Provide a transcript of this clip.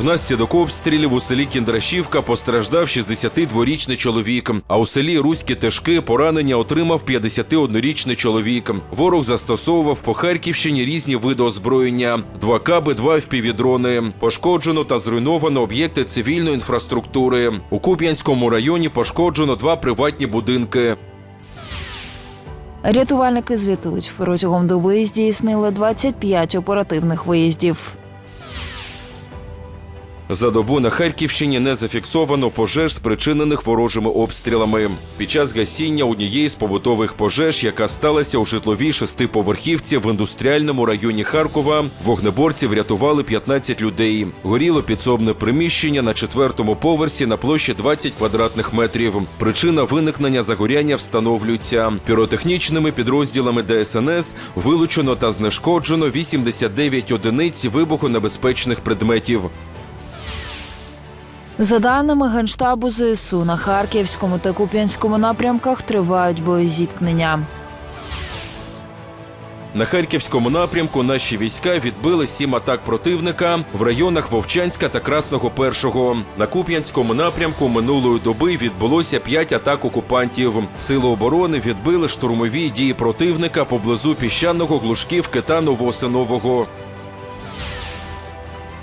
Внаслідок обстрілів у селі Кіндрашівка постраждав 62-річний чоловік. А у селі Руські Тишки поранення отримав 51-річний чоловік. Ворог застосовував по Харківщині різні види озброєння: два каби, два впівдрони. Пошкоджено та зруйновано об'єкти цивільної інфраструктури. У Куп'янському районі пошкоджено два приватні будинки. Рятувальники звітують, протягом доби здійснили 25 оперативних виїздів. За добу на Харківщині не зафіксовано пожеж, спричинених ворожими обстрілами. Під час гасіння однієї з побутових пожеж, яка сталася у житловій шестиповерхівці в індустріальному районі Харкова, вогнеборці врятували 15 людей. Горіло підсобне приміщення на четвертому поверсі на площі 20 квадратних метрів. Причина виникнення загоряння встановлюється. Піротехнічними підрозділами ДСНС вилучено та знешкоджено 89 одиниць вибухонебезпечних предметів. За даними Генштабу ЗСУ, на Харківському та Куп'янському напрямках тривають боєзіткнення. На харківському напрямку наші війська відбили сім атак противника в районах Вовчанська та Красного Першого. На Куп'янському напрямку минулої доби відбулося п'ять атак окупантів. Сили оборони відбили штурмові дії противника поблизу піщаного глушківки та Новосинового.